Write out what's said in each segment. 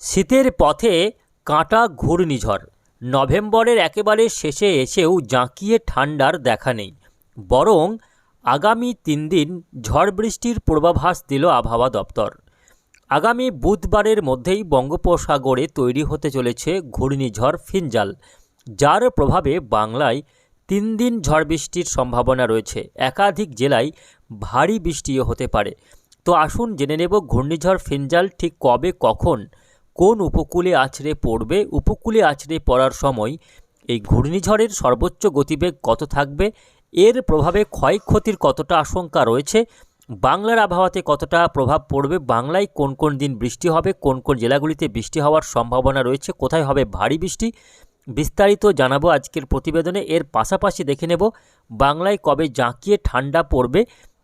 শীতের পথে কাঁটা ঘূর্ণিঝড়। নভেম্বরের একেবারে শেষে এসেও জাঁকিয়ে ঠান্ডার দেখা নেই। বরং আগামী তিন দিন ঝড় বৃষ্টির পূর্বাভাস দিল আবহাওয়া দপ্তর। আগামী বুধবারের মধ্যেই বঙ্গোপসাগরে তৈরি হতে চলেছে ঘূর্ণিঝড় ফিনজাল, যার প্রভাবে বাংলায় তিন দিন ঝড় বৃষ্টির সম্ভাবনা রয়েছে। একাধিক জেলায় ভারী বৃষ্টিও হতে পারে। তো আসুন জেনে নেব ঘূর্ণিঝড় ফিনজাল ঠিক কবে, কখন কোন উপকূলে আছড়ে পড়বে? উপকূলে আছড়ে পড়ার সময় এই ঘূর্ণিঝড়ের সর্বোচ্চ গতিবেগ কত থাকবে? এর প্রভাবে ক্ষয়ক্ষতির কতটা আশঙ্কা রয়েছে? বাংলার আবহাওয়াতে কতটা প্রভাব পড়বে? বাংলায় কোন কোন দিন বৃষ্টি হবে? কোন কোন জেলাগুলিতে বৃষ্টি হওয়ার সম্ভাবনা রয়েছে? কোথায় হবে ভারী বৃষ্টি? বিস্তারিত জানাব আজকের প্রতিবেদনে। এর পাশাপাশি দেখে নেব বাংলায় কবে জাঁকিয়ে ঠান্ডা পড়বে?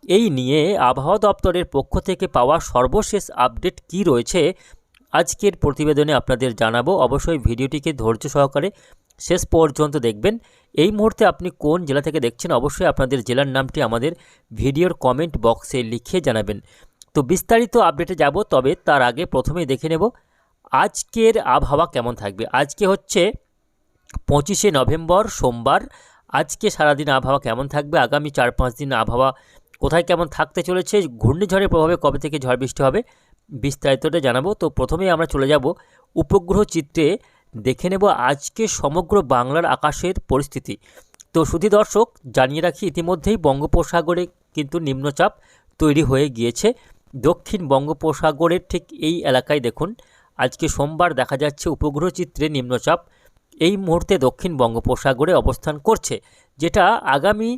এই নিয়ে আবহাওয়া দপ্তরের পক্ষ থেকে পাওয়া সর্বশেষ আপডেট কি রয়েছে? আজকের প্রতিবেদনে আপনাদের জানাব, অবশ্যই ভিডিওটিকে ধৈর্য সহকারে শেষ পর্যন্ত দেখবেন। এই মুহূর্তে আপনি কোন জেলা থেকে দেখছেন, অবশ্যই আপনাদের জেলার নামটি আমাদের ভিডিওর কমেন্ট বক্সে লিখে জানাবেন। তো বিস্তারিত আপডেটে যাব, তবে তার আগে প্রথমেই দেখে নেব, আজকের আবহাওয়া কেমন থাকবে? আজকে হচ্ছে পঁচিশে নভেম্বর, সোমবার। আজকে সারাদিন আবহাওয়া কেমন থাকবে? আগামী চার পাঁচ দিন আবহাওয়া কোথায় কেমন থাকতে চলেছে? ঘূর্ণিঝড়ের প্রভাবে কবে থেকে ঝড় বৃষ্টি হবে? বিস্তারিতটা জানাব। তো প্রথমেই আমরা চলে যাব উপগ্রহ চিত্রে। দেখে নেব আজকে সমগ্র বাংলার আকাশের পরিস্থিতি। তো সুধী দর্শক, জানিয়ে রাখি ইতিমধ্যেই বঙ্গোপসাগরে কিন্তু নিম্নচাপ তৈরি হয়ে গিয়েছে। দক্ষিণ বঙ্গোপসাগরের ঠিক এই এলাকায় দেখুন, আজকে সোমবার দেখা যাচ্ছে উপগ্রহ চিত্রে নিম্নচাপ। এই মুহূর্তে দক্ষিণ বঙ্গোপসাগরে অবস্থান করছে, যেটা আগামী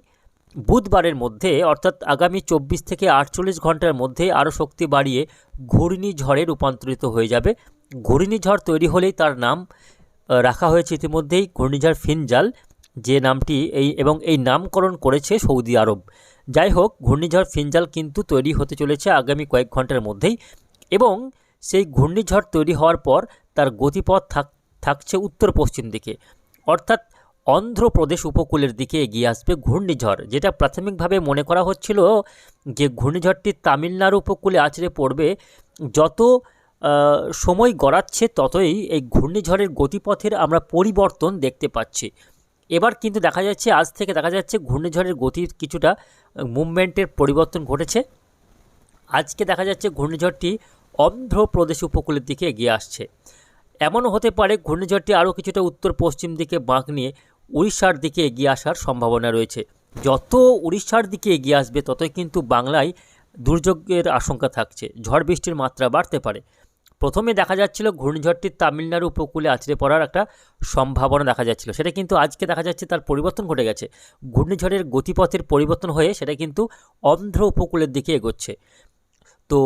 বুধবারের মধ্যে, অর্থাৎ আগামী চব্বিশ থেকে আটচল্লিশ ঘণ্টার মধ্যে আরও শক্তি বাড়িয়ে ঘূর্ণিঝড়ে রূপান্তরিত হয়ে যাবে। ঘূর্ণিঝড় তৈরি হলেই তার নাম রাখা হয়েছে ইতিমধ্যেই, ঘূর্ণিঝড় ফিনজাল, যে নামটি এই এবং এই নামকরণ করেছে সৌদি আরব। যাই হোক, ঘূর্ণিঝড় ফিনজাল কিন্তু তৈরি হতে চলেছে আগামী কয়েক ঘণ্টার মধ্যেই এবং সেই ঘূর্ণিঝড় তৈরি হওয়ার পর তার গতিপথ থাক, থাকছে উত্তর পশ্চিম দিকে। অর্থাৎ অন্ধ্রপ্রদেশ উপকূলের দিকে এগিয়ে আসবে ঘূর্ণিঝড়, যেটা প্রাথমিকভাবে মনে করা হচ্ছিল যে ঘূর্ণিঝড়টি তামিলনাড়ু উপকূলে আছড়ে পড়বে। যত সময় গড়াচ্ছে, ততই এই ঘূর্ণিঝড়ের গতিপথের আমরা পরিবর্তন দেখতে পাচ্ছি। এবার কিন্তু দেখা যাচ্ছে, আজ থেকে দেখা যাচ্ছে ঘূর্ণিঝড়ের গতির কিছুটা মুভমেন্টের পরিবর্তন ঘটেছে। আজকে দেখা যাচ্ছে ঘূর্ণিঝড়টি অন্ধ্রপ্রদেশ উপকূলের দিকে এগিয়ে আসছে। এমনও হতে পারে, ঘূর্ণিঝড়টি আরও কিছুটা উত্তর পশ্চিম দিকে বাঁক নিয়ে উড়িষ্যার দিকে এগিয়ে আসার সম্ভাবনা রয়েছে। যত উড়িষ্যার দিকে এগিয়ে আসবে, ততই কিন্তু বাংলায় দুর্যোগের আশঙ্কা থাকছে। ঝড় বৃষ্টির মাত্রা বাড়তে পারে। প্রথমে দেখা যাচ্ছিল ঘূর্ণিঝড়টি তামিলনাড়ু উপকূলে আছড়ে পড়ার একটা সম্ভাবনা দেখা যাচ্ছিল। সেটা কিন্তু আজকে দেখা যাচ্ছে তার পরিবর্তন ঘটে গেছে। ঘূর্ণিঝড়ের গতিপথের পরিবর্তন হয়ে সেটা কিন্তু অন্ধ্র উপকূলের দিকে এগোচ্ছে। তো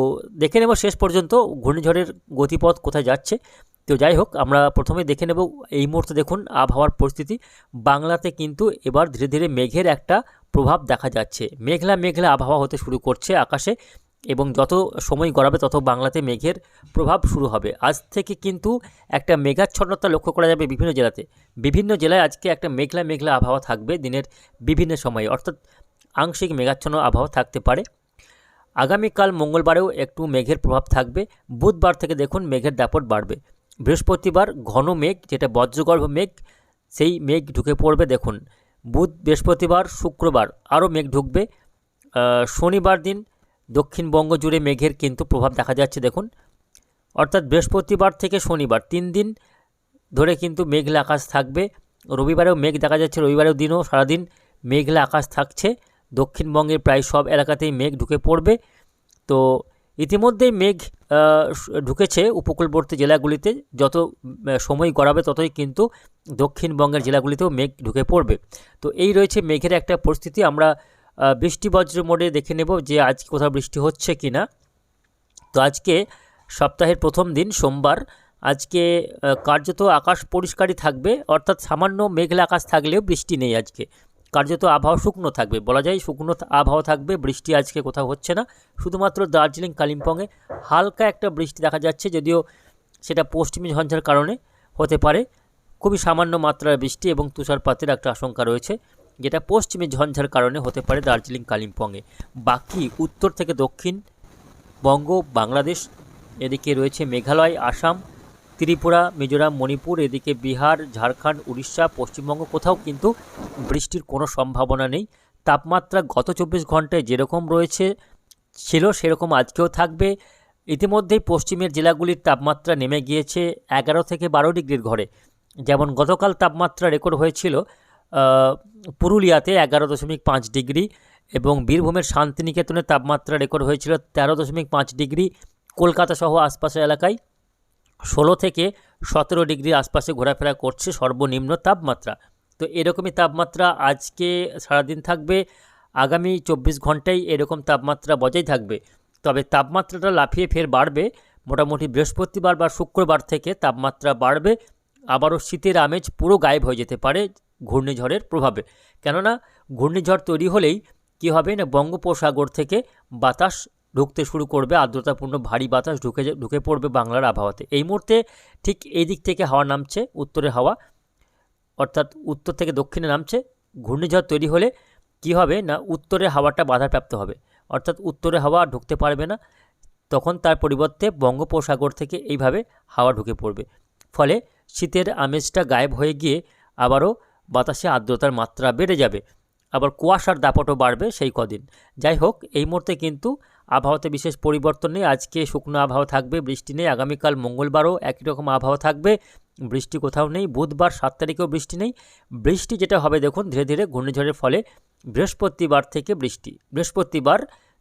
দেখে নেব শেষ পর্যন্ত ঘূর্ণিঝড়ের গতিপথ কোথায় যাচ্ছে। তো যাই হোক, আমরা প্রথমে দেখে নেব এই মুহূর্তে দেখুন আবহাওয়ার পরিস্থিতি। বাংলাতে কিন্তু এবার ধীরে ধীরে মেঘের একটা প্রভাব দেখা যাচ্ছে। মেঘলা মেঘলা আবহাওয়া হতে শুরু করছে আকাশে এবং যত সময় গড়াবে তত বাংলাতে মেঘের প্রভাব শুরু হবে। আজ থেকে কিন্তু একটা মেঘাচ্ছন্নতা লক্ষ্য করা যাবে বিভিন্ন জেলাতে। বিভিন্ন জেলায় আজকে একটা মেঘলা মেঘলা আবহাওয়া থাকবে দিনের বিভিন্ন সময়ে। অর্থাৎ আংশিক মেঘাচ্ছন্ন আবহাওয়া থাকতে পারে। আগামীকাল মঙ্গলবারেও একটু মেঘের প্রভাব থাকবে। বুধবার থেকে দেখুন মেঘের দাপট বাড়বে। বৃহস্পতিবার ঘন মেঘ, যেটা বজ্রগর্ভ মেঘ, সেই মেঘ ঢুকে পড়বে দেখুন। বুধ, বৃহস্পতিবার, শুক্রবার আরও মেঘ ঢুকবে। শনিবার দিন দক্ষিণবঙ্গ জুড়ে মেঘের কিন্তু প্রভাব দেখা যাচ্ছে দেখুন। অর্থাৎ বৃহস্পতিবার থেকে শনিবার তিন দিন ধরে কিন্তু মেঘলা আকাশ থাকবে। রবিবারেও মেঘ দেখা যাচ্ছে রবিবারেও দিনও সারাদিন মেঘলা আকাশ থাকছে। দক্ষিণবঙ্গের প্রায় সব এলাকাতেই মেঘ ঢুকে পড়বে। তো ইতিমধ্যেই মেঘ ঢুকেছে উপকূলবর্তী জেলাগুলিতে। যত সময় গড়াবে ততই কিন্তু দক্ষিণবঙ্গের জেলাগুলিতেও মেঘ ঢুকে পড়বে। তো এই রয়েছে মেঘের একটা পরিস্থিতি। আমরা বৃষ্টি বজ্র মোডে দেখে নেব যে আজ কোথাও বৃষ্টি হচ্ছে কি না তো আজকে সপ্তাহের প্রথম দিন, সোমবার, আজকে কার্যত আকাশ পরিষ্কারই থাকবে। অর্থাৎ সামান্য মেঘলা আকাশ থাকলেও বৃষ্টি নেই আজকে। কার্যত আবহাওয়া শুকনো থাকবে। বলা যায় শুকনো আবহাওয়া থাকবে, বৃষ্টি আজকে কোথাও হচ্ছে না। শুধুমাত্র দার্জিলিং, কালিম্পংয়ে হালকা একটা বৃষ্টি দেখা যাচ্ছে, যদিও সেটা পশ্চিমী ঝঞ্ঝার কারণে হতে পারে। খুবই সামান্য মাত্রার বৃষ্টি এবং তুষারপাতের একটা আশঙ্কা রয়েছে, যেটা পশ্চিমী ঝঞ্ঝার কারণে হতে পারে দার্জিলিং, কালিম্পংয়ে। বাকি উত্তর থেকে দক্ষিণ বঙ্গ, বাংলাদেশ, এদিকে রয়েছে মেঘালয়, আসাম ত্রিপুরা, মিজোরাম, মণিপুর, এদিকে বিহার, ঝাড়খণ্ড, উড়িষ্যা, পশ্চিমবঙ্গ কোথাও কিন্তু বৃষ্টির কোনো সম্ভাবনা নেই। তাপমাত্রা গত চব্বিশ ঘন্টায় যেরকম রয়েছে ছিল সেরকম আজকেও থাকবে। ইতিমধ্যেই পশ্চিমের জেলাগুলির তাপমাত্রা নেমে গিয়েছে এগারো থেকে বারো ডিগ্রির ঘরে। যেমন গতকাল তাপমাত্রা রেকর্ড হয়েছিল পুরুলিয়াতে এগারো দশমিক পাঁচ ডিগ্রি এবং বীরভূমের শান্তিনিকেতনের তাপমাত্রা রেকর্ড হয়েছিল তেরো দশমিক পাঁচ ডিগ্রি। কলকাতা সহ আশপাশের এলাকায় ষোলো থেকে সতেরো ডিগ্রি আশপাশে ঘোরাফেরা করছে সর্বনিম্ন তাপমাত্রা। তো এরকমই তাপমাত্রা আজকে সারাদিন থাকবে, আগামী চব্বিশ ঘন্টায় এরকম তাপমাত্রা বজায় থাকবে। তবে তাপমাত্রাটা লাফিয়ে ফের বাড়বে। মোটামুটি বৃহস্পতিবার বা শুক্রবার থেকে তাপমাত্রা বাড়বে। আবারও শীতের আমেজ পুরো গায়েব হয়ে যেতে পারে ঘূর্ণিঝড়ের প্রভাবে। কেননা, ঘূর্ণিঝড় তৈরি হলেই কী হবে না, বঙ্গোপসাগর থেকে বাতাস ঢুকতে শুরু করবে, আর্দ্রতাপূর্ণ ভারী বাতাস ঢুকে ঢুকে পড়বে বাংলার আবহাওয়াতে। এই মুহূর্তে ঠিক এই দিক থেকে হাওয়া নামছে, উত্তরে হাওয়া, অর্থাৎ উত্তর থেকে দক্ষিণে নামছে। ঘূর্ণিঝড় তৈরি হলে কি হবে না, উত্তরে হাওয়াটা বাধাপ্রাপ্ত হবে। অর্থাৎ উত্তরে হাওয়া ঢুকতে পারবে না, তখন তার পরিবর্তে বঙ্গোপসাগর থেকে এইভাবে হাওয়া ঢুকে পড়বে। ফলে শীতের আমেজটা গায়েব হয়ে গিয়ে আবারও বাতাসে আর্দ্রতার মাত্রা বেড়ে যাবে। আবার কুয়াশার দাপটও বাড়বে সেই কদিন। যাই হোক, এই মুহূর্তে কিন্তু আবহাওয়াতে বিশেষ পরিবর্তন নেই। আজকে শুকনো আবহাওয়া থাকবে, বৃষ্টি নেই। আগামীকাল মঙ্গলবারও একই রকম আবহাওয়া থাকবে। বৃষ্টি কোথাও নেই। বুধবার সাত তারিখেও বৃষ্টি নেই। বৃষ্টি যেটা হবে দেখুন, ধীরে ধীরে ঘূর্ণিঝড়ের ফলে বৃহস্পতিবার থেকে বৃষ্টি, বৃহস্পতিবার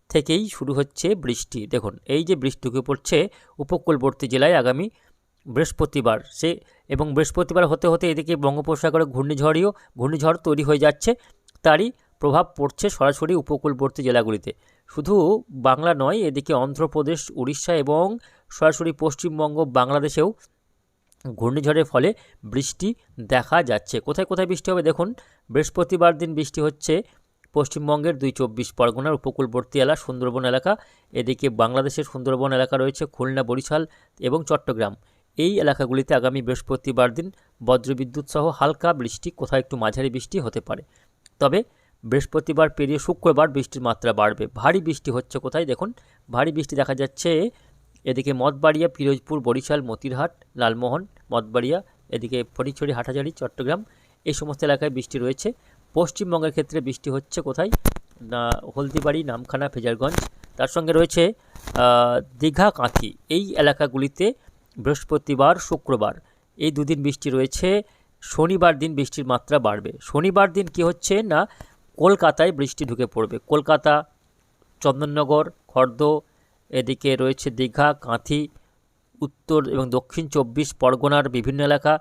থেকেই শুরু হচ্ছে বৃষ্টি। দেখুন, এই যে বৃষ্টিকে পড়ছে উপকূলবর্তী জেলায় আগামী বৃহস্পতিবার, সে এবং বৃহস্পতিবার হতে হতে এদিকে বঙ্গোপসাগরে ঘূর্ণিঝড়ইও ঘূর্ণিঝড় তৈরি হয়ে যাচ্ছে। তারই প্রভাব পড়ছে সরাসরি উপকূলবর্তী জেলাগুলিতে। শুধু বাংলা নয়, এদিকে অন্ধ্রপ্রদেশ, উড়িষ্যা এবং সরাসরি পশ্চিমবঙ্গ, বাংলাদেশেও ঘূর্ণিঝড়ের ফলে বৃষ্টি দেখা যাচ্ছে। কোথায় কোথায় বৃষ্টি হবে দেখুন, বৃহস্পতিবার দিন বৃষ্টি হচ্ছে পশ্চিমবঙ্গের দুই চব্বিশ পরগনার উপকূলবর্তী এলাকা সুন্দরবন এলাকা, এদিকে বাংলাদেশের সুন্দরবন এলাকা রয়েছে খুলনা, বরিশাল এবং চট্টগ্রাম। এই এলাকাগুলিতে আগামী বৃহস্পতিবার দিন বজ্রবিদ্যুৎ সহ হালকা বৃষ্টি, কোথাও একটু মাঝারি বৃষ্টি হতে পারে। তবে বৃহস্পতিবার পেরিয়ে শুক্রবার বৃষ্টির মাত্রা বাড়বে। ভারী বৃষ্টি হচ্ছে কোথায় দেখুন? ভারী বৃষ্টি দেখা যাচ্ছে এদিকে মঠবাড়িয়া পিরোজপুর বরিশাল, মতিরহাট, লালমোহন, মঠবাড়িয়া, এদিকে ফটিকছড়ি হাটাজারি চট্টগ্রাম এই সমস্ত এলাকায় বৃষ্টি রয়েছে। পশ্চিমবঙ্গের ক্ষেত্রে বৃষ্টি হচ্ছে কোথায়? না, হলদিবাড়ি, নামখানা, ফেজারগঞ্জ। তার সঙ্গে রয়েছে দীঘা, কাঁথি। এই এলাকাগুলিতে বৃহস্পতিবার, শুক্রবার এই দুদিন বৃষ্টি রয়েছে। শনিবার দিন বৃষ্টির মাত্রা বাড়বে। শনিবার দিন কি হচ্ছে না, কলকাতায় বৃষ্টি ঢুকে পড়বে। কলকাতা, চন্দননগর, খর্দ, এদিকে রয়েছে দীঘা, কাঁথি, উত্তর এবং দক্ষিণ চব্বিশ পরগনার বিভিন্ন এলাকা।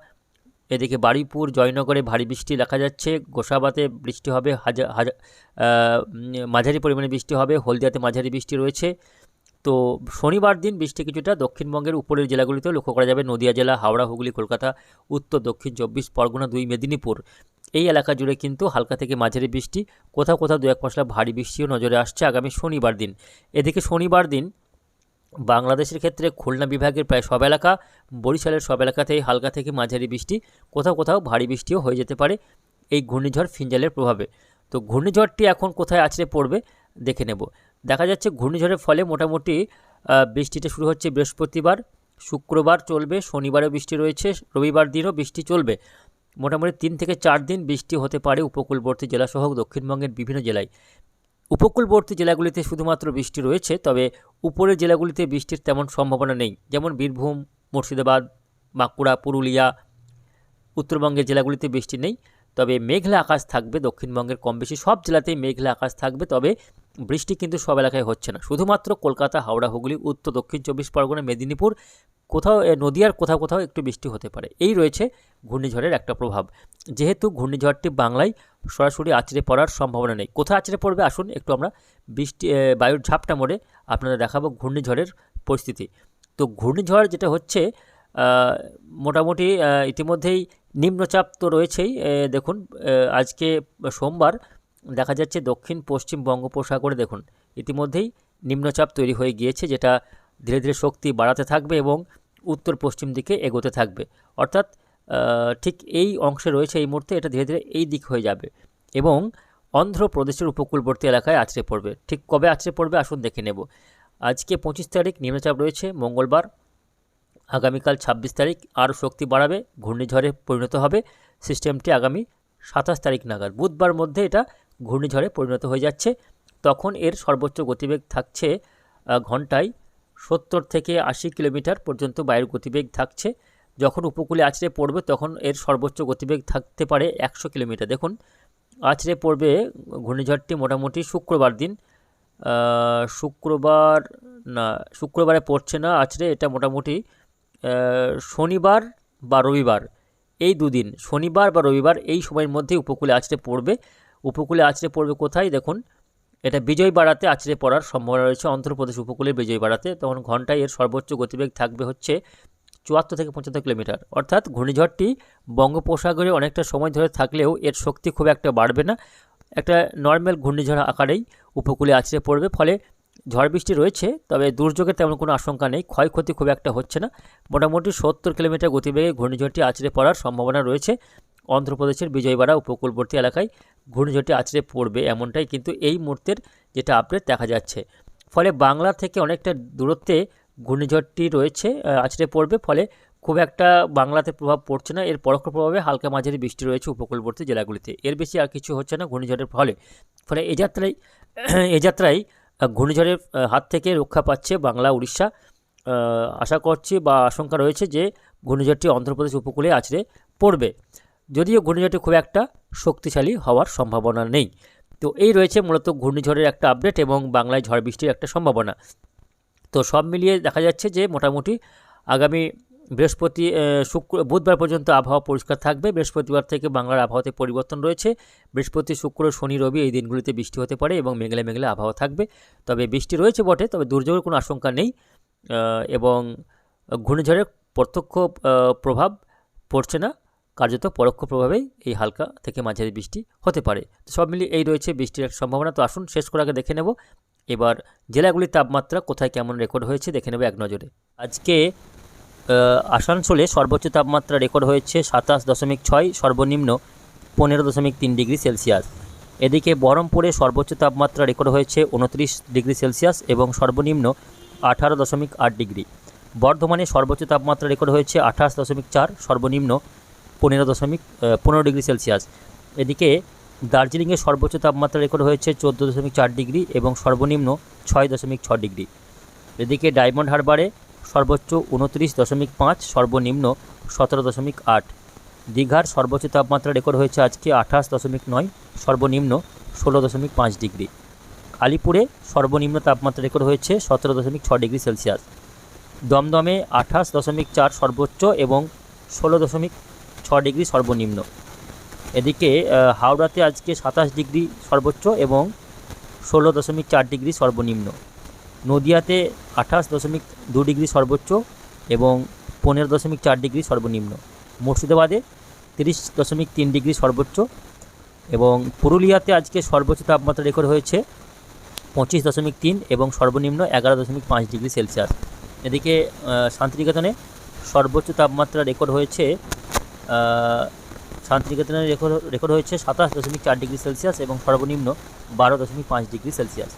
এদিকে বারুইপুর, জয়নগরে ভারী বৃষ্টি দেখা যাচ্ছে। গোসাবাতে বৃষ্টি হবে হাজার হাজার মাঝারি পরিমাণে বৃষ্টি হবে। হলদিয়াতে মাঝারি বৃষ্টি রয়েছে। তো শনিবার দিন বৃষ্টি কিছুটা দক্ষিণবঙ্গের উপরের জেলাগুলিতেও লক্ষ্য করা যাবে। নদিয়া জেলা, হাওড়া, হুগলি, কলকাতা, উত্তর, দক্ষিণ, চব্বিশ, পরগনা দুই, মেদিনীপুর। এই এলাকা জুড়ে কিন্তু হালকা থেকে মাঝারি বৃষ্টি। কোথাও কোথাও দু এক পশলা ভারী বৃষ্টিও নজরে আসছে আগামী শনিবার দিন। এদিকে শনিবার দিন বাংলাদেশের ক্ষেত্রে খুলনা বিভাগের প্রায় সব এলাকা, বরিশালের সব এলাকাতেই হালকা থেকে মাঝারি বৃষ্টি। কোথাও কোথাও ভারী বৃষ্টিও হয়ে যেতে পারে এই ঘূর্ণিঝড় ফিঞ্জালের প্রভাবে। তো ঘূর্ণিঝড়টি এখন কোথায় আছড়ে পড়বে দেখে নেব। দেখা যাচ্ছে ঘূর্ণিঝড়ের ফলে মোটামুটি বৃষ্টিটা শুরু হচ্ছে বৃহস্পতিবার, শুক্রবার চলবে, শনিবারও বৃষ্টি রয়েছে, রবিবার দিনও বৃষ্টি চলবে। মোটামুটি তিন থেকে চার দিন বৃষ্টি হতে পারে উপকূলবর্তী জেলাসহ দক্ষিণবঙ্গের বিভিন্ন জেলায়। উপকূলবর্তী জেলাগুলিতে শুধুমাত্র বৃষ্টি রয়েছে, তবে উপরের জেলাগুলিতে বৃষ্টির তেমন সম্ভাবনা নেই, যেমন বীরভূম, মুর্শিদাবাদ, বাঁকুড়া, পুরুলিয়া। উত্তরবঙ্গের জেলাগুলিতে বৃষ্টি নেই, তবে মেঘলা আকাশ থাকবে দক্ষিণবঙ্গের কম বেশি সব জেলাতেই মেঘলা আকাশ থাকবে, তবে বৃষ্টি কিন্তু সব এলাকায় হচ্ছে না। শুধুমাত্র কলকাতা, হাওড়া, হুগলি, উত্তর, দক্ষিণ চব্বিশ পরগনা, মেদিনীপুর, কোথাও নদিয়ার কোথাও কোথাও একটু বৃষ্টি হতে পারে। এই রয়েছে ঘূর্ণিঝড়ের একটা প্রভাব। যেহেতু ঘূর্ণিঝড়টি বাংলায় সরাসরি আছড়ে পড়ার সম্ভাবনা নেই। কোথায় আছড়ে পড়বে আসুন একটু আমরা বৃষ্টি বায়ুর ঝাপটা মোড়ে আপনাদের দেখাবো ঘূর্ণিঝড়ের পরিস্থিতি। তো ঘূর্ণিঝড় যেটা হচ্ছে মোটামুটি ইতিমধ্যেই নিম্নচাপ তো রয়েছেই। দেখুন আজকে সোমবার দেখা যাচ্ছে দক্ষিণ পশ্চিম বঙ্গোপসাগরে দেখুন, ইতিমধ্যেই নিম্নচাপ তৈরি হয়ে গিয়েছে, যেটা ধীরে ধীরে শক্তি বাড়াতে থাকবে এবং উত্তর পশ্চিম দিকে এগোতে থাকবে। অর্থাৎ ঠিক এই অংশে রয়েছে এই মুহূর্তে, এটা ধীরে ধীরে এই দিক হয়ে যাবে এবং অন্ধ্রপ্রদেশের উপকূলবর্তী এলাকায় আছড়ে পড়বে। ঠিক কবে আছড়ে পড়বে আসুন দেখে নেব। আজকে পঁচিশ তারিখ, নিম্নচাপ রয়েছে, মঙ্গলবার, আগামীকাল ছাব্বিশ তারিখ, আরও শক্তি বাড়াবে, ঘূর্ণিঝড়ে পরিণত হবে, সিস্টেমটি আগামী সাতাশ তারিখ নাগাদ। বুধবার মধ্যে এটা ঘূর্ণিঝড়ে পরিণত হয়ে যাচ্ছে। তখন এর সর্বোচ্চ গতিবেগ থাকছে ঘন্টায় সত্তর থেকে আশি কিলোমিটার পর্যন্ত বায়ুর গতিবেগ থাকছে। যখন উপকূলে আছড়ে পড়বে, তখন এর সর্বোচ্চ গতিবেগ থাকতে পারে একশো কিলোমিটার। দেখুন, আছড়ে পড়বে ঘূর্ণিঝড়টি মোটামুটি শুক্রবার দিন। শুক্রবার না, শুক্রবারে পড়ছে না, আছড়ে এটা মোটামুটি শনিবার বা রবিবার। এই দুদিন, শনিবার বা রবিবার এই সময়ের মধ্যে উপকূলে আছড়ে পড়বে। উপকূলে আছড়ে পড়বে কোথায়? দেখুন, এটা বিজয়বাড়াতে আছড়ে পড়ার সম্ভাবনা রয়েছে। অন্ধ্রপ্রদেশ উপকূলের বিজয়বাড়াতে। তখন ঘন্টায় এর সর্বোচ্চ গতিবেগ থাকবে হচ্ছে চুয়াত্তর থেকে পঁচাত্তর কিলোমিটার। অর্থাৎ ঘূর্ণিঝড়টি বঙ্গোপসাগরে অনেকটা সময় ধরে থাকলেও এর শক্তি খুব একটা বাড়বে না। একটা নর্মাল ঘূর্ণিঝড় আকারেই উপকূলে আছড়ে পড়বে। ফলে ঝড় বৃষ্টি রয়েছে, তবে দুর্যোগের তেমন কোনো আশঙ্কা নেই। ক্ষয়ক্ষতি খুব একটা হচ্ছে না। মোটামুটি সত্তর কিলোমিটার গতিবেগে ঘূর্ণিঝড়টি আছড়ে পড়ার সম্ভাবনা রয়েছে। অন্ধ্রপ্রদেশের বিজয়বাড়া উপকূলবর্তী এলাকায় ঘূর্ণিঝড়টি আছড়ে পড়বে এমনটাই কিন্তু এই মুহূর্তের যেটা আপডেট দেখা যাচ্ছে। ফলে বাংলা থেকে অনেকটা দূরত্বে ঘূর্ণিঝড়টি রয়েছে আছড়ে পড়বে। ফলে খুব একটা বাংলাতে প্রভাব পড়ছে না। এর পরোক্ষ প্রভাবে হালকা মাঝারি বৃষ্টি রয়েছে উপকূলবর্তী জেলাগুলিতে। এর বেশি আর কিছু হচ্ছে না ঘূর্ণিঝড়ের ফলে। ফলে এ যাত্রায় এ যাত্রায় ঘূর্ণিঝড়ের হাত থেকে রক্ষা পাচ্ছে বাংলা, উড়িষ্যা। আশা করছি বা আশঙ্কা রয়েছে যে ঘূর্ণিঝড়টি অন্ধ্রপ্রদেশ উপকূলে আছড়ে পড়বে। যদিও ঘূর্ণিঝড়টি খুব একটা শক্তিশালী হওয়ার সম্ভাবনা নেই। তো এই রয়েছে মূলত ঘূর্ণিঝড়ের একটা আপডেট এবং বাংলায় ঝড় বৃষ্টির একটা সম্ভাবনা। তো সব মিলিয়ে দেখা যাচ্ছে যে মোটামুটি আগামী বৃহস্পতি শুক্র, বুধবার পর্যন্ত আবহাওয়া পরিষ্কার থাকবে। বৃহস্পতিবার থেকে বাংলার আবহাওয়াতে পরিবর্তন রয়েছে। বৃহস্পতি, শুক্র, শনি, রবি এই দিনগুলিতে বৃষ্টি হতে পারে এবং মেঘলে মেঘলে আবহাওয়া থাকবে। তবে বৃষ্টি রয়েছে বটে, তবে দুর্যোগের কোনো আশঙ্কা নেই। এবং ঘূর্ণিঝড়ের প্রত্যক্ষ প্রভাব পড়ছে না। কার্যত পরোক্ষ প্রভাবেই এই হালকা থেকে মাঝারি বৃষ্টি হতে পারে। সব মিলিয়ে এই রয়েছে বৃষ্টির একটা সম্ভাবনা। তো আসুন শেষ করার আগে দেখে নেব। এবার জেলাগুলির তাপমাত্রা কোথায় কেমন রেকর্ড হয়েছে দেখে নেব এক নজরে। আজকে আসানসোলে সর্বোচ্চ তাপমাত্রা রেকর্ড হয়েছে সাতাশ দশমিক ছয়, সর্বনিম্ন পনেরো দশমিক তিন ডিগ্রি সেলসিয়াস। এদিকে বহরমপুরে সর্বোচ্চ তাপমাত্রা রেকর্ড হয়েছে উনত্রিশ ডিগ্রি সেলসিয়াস এবং সর্বনিম্ন আঠারো দশমিক আট ডিগ্রি। বর্ধমানে সর্বোচ্চ তাপমাত্রা রেকর্ড হয়েছে আঠাশ দশমিক চার, সর্বনিম্ন পনেরো দশমিক পনেরো ডিগ্রি সেলসিয়াস। এদিকে দার্জিলিংয়ে সর্বোচ্চ তাপমাত্রা রেকর্ড হয়েছে চোদ্দ দশমিক চার ডিগ্রি এবং সর্বনিম্ন ছয় দশমিক ছ ডিগ্রি। এদিকে ডায়মন্ড হারবারে সর্বোচ্চ উনত্রিশ দশমিক পাঁচ, সর্বনিম্ন সতেরো দশমিক আট। দীঘার সর্বোচ্চ তাপমাত্রা রেকর্ড হয়েছে আজকে আঠাশ দশমিক নয়, সর্বনিম্ন ষোলো দশমিক পাঁচ ডিগ্রি। আলিপুরে সর্বনিম্ন তাপমাত্রা রেকর্ড হয়েছে সতেরো দশমিক ছ ডিগ্রি সেলসিয়াস। দমদমে আঠাশ দশমিক চার সর্বোচ্চ এবং ষোলো দশমিক ছ ডিগ্রি সর্বনিম্ন। এদিকে হাওড়াতে আজকে সাতাশ ডিগ্রি সর্বোচ্চ এবং ষোলো দশমিক চার ডিগ্রি সর্বনিম্ন। নদিয়াতে আঠাশ দশমিক দু ডিগ্রি সর্বোচ্চ এবং পনেরো দশমিক চার ডিগ্রি সর্বনিম্ন। মুর্শিদাবাদে তিরিশ দশমিক তিন ডিগ্রি সর্বোচ্চ এবং পুরুলিয়াতে আজকে সর্বোচ্চ তাপমাত্রা রেকর্ড হয়েছে পঁচিশ দশমিক তিন এবং সর্বনিম্ন এগারো দশমিক পাঁচ ডিগ্রি সেলসিয়াস। এদিকে শান্তিনিকেতনে সর্বোচ্চ তাপমাত্রা রেকর্ড হয়েছে শান্তিনিকেতনে রেকর্ড রেকর্ড হয়েছে সাতাশ দশমিক চার ডিগ্রি সেলসিয়াস এবং সর্বনিম্ন বারো দশমিক পাঁচ ডিগ্রি সেলসিয়াস।